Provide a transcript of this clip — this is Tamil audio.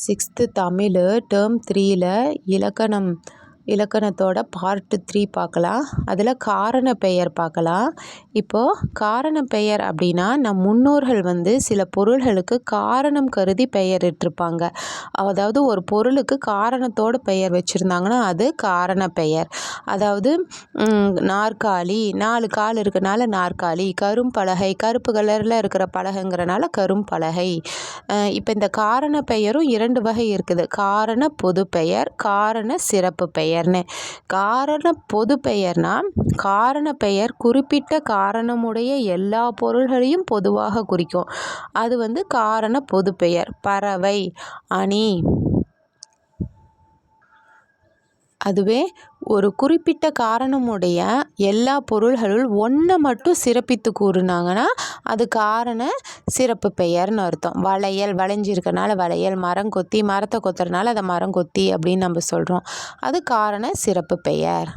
சிக்ஸ்த்து தமிழ் டேர்ம் த்ரீயில் இலக்கணம் இலக்கணத்தோட பார்ட்டு த்ரீ பார்க்கலாம். அதில் காரண பெயர் பார்க்கலாம். இப்போது காரண பெயர் அப்படின்னா நம் முன்னோர்கள் வந்து சில பொருள்களுக்கு காரணம் கருதி பெயரிட்டிருப்பாங்க அதாவது ஒரு பொருளுக்கு காரணத்தோட பெயர் வச்சுருந்தாங்கன்னா அது காரண பெயர். அதாவது நாற்காலி நாலு கால் இருக்கனால நாற்காலி கரும்பலகை கருப்பு கலரில் இருக்கிற பலகைங்கிறனால கரும்பலகை இப்போ இந்த காரண பெயரும் இரண்டு வகை இருக்குது. காரண பொது பெயர் காரண சிறப்பு பெயர். பெயர்னு. காரண பொது பெயர்னா காரண பெயர் குறிப்பிட்ட காரணமுடைய எல்லா பொருள்களையும் பொதுவாக குறிக்கும். அது வந்து காரண பொது பெயர். பறவை அணி அதுவே ஒரு குறிப்பிட்ட காரணமுடைய எல்லா பொருள்களுள் ஒன்றை மட்டும் சிறப்பித்து கூறுனாங்கன்னா அது காரண சிறப்பு பெயர்னு அர்த்தம். வளையல் வளைஞ்சிருக்கனால வளையல் மரம் கொத்தி மரத்தை கொத்துறதுனால அதை மரம் கொத்தி அப்படின்னு நம்ம சொல்கிறோம் அது காரண சிறப்பு பெயர்.